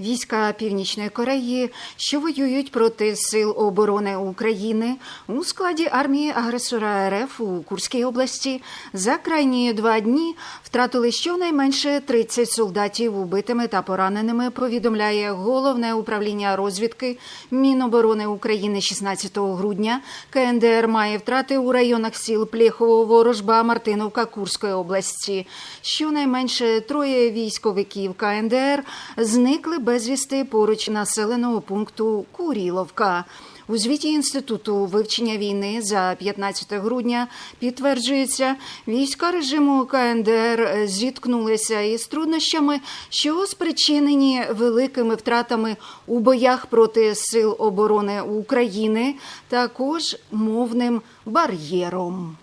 Війська Північної Кореї, що воюють проти сил оборони України у складі армії агресора РФ у Курській області, за крайні два дні втратили щонайменше 30 солдатів убитими та пораненими. Повідомляє головне управління розвідки Міноборони України 16 грудня. КНДР має втрати у районах сіл Плєхово, Ворожба, Мартиновка Курської області. Щонайменше троє військовиків КНДР зникли безвісти поруч населеного пункту Куріловка. У звіті інституту вивчення війни за 15 грудня підтверджується, війська режиму КНДР зіткнулися із труднощами, що спричинені великими втратами у боях проти сил оборони України, також мовним бар'єром.